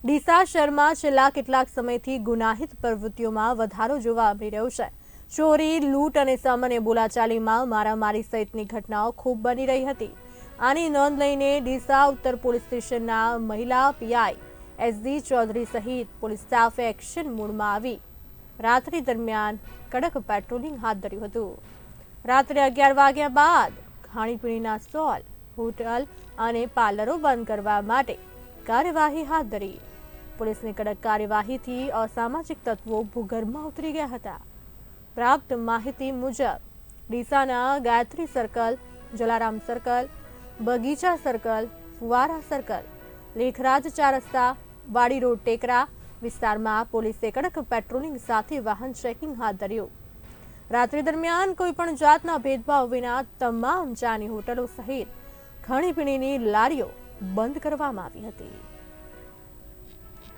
ડીસા શહેરમાં છેલ્લા કેટલાક સમયથી ગુનાહિત પ્રવૃત્તિઓમાં વધારો જોવા મળી રહ્યો છે. ચોરી, લૂંટ અને સામાન્ય બોલાચાલીમાં મારામારી સહિતની ઘટનાઓ ખૂબ બની રહી હતી. આની નોંધ લઈને ડીસા ઉત્તર પોલીસ સ્ટેશનના મહિલા પીઆઈ એસડી ચૌધરી સહિત પોલીસ સ્ટાફે એક્શન મોડમાં આવી. રાત્રિ દરમિયાન કડક પેટ્રોલિંગ હાથ ધર્યું હતું. રાત્રે અગિયાર વાગ્યા બાદ ખાણીપીણીના સ્ટોલ, હોટલ અને પાર્લરો બંધ કરવા માટે કાર્યવાહી હાથ ધરી. પોલીસની કડક કાર્યવાહીથી અસામાજિક તત્વો ભૂગર્ભમાં ઉતરી ગયા હતા. પ્રાપ્ત માહિતી મુજબ, ડીસાના ગાયત્રી સર્કલ, જલારામ સર્કલ, બગીચા સર્કલ, ફુવારા સર્કલ, લેખરાજ ચાર રસ્તા, વાડી રોડ ટેકરા વિસ્તારમાં પોલીસે કડક પેટ્રોલિંગ સાથે વાહન ચેકિંગ હાથ ધર્યું. રાત્રિ દરમિયાન કોઈ પણ જાતના ભેદભાવ વિના તમામ ચાની હોટલો સહિત ખાણીપીણીની લારીઓ બંધ કરવામાં આવી હતી.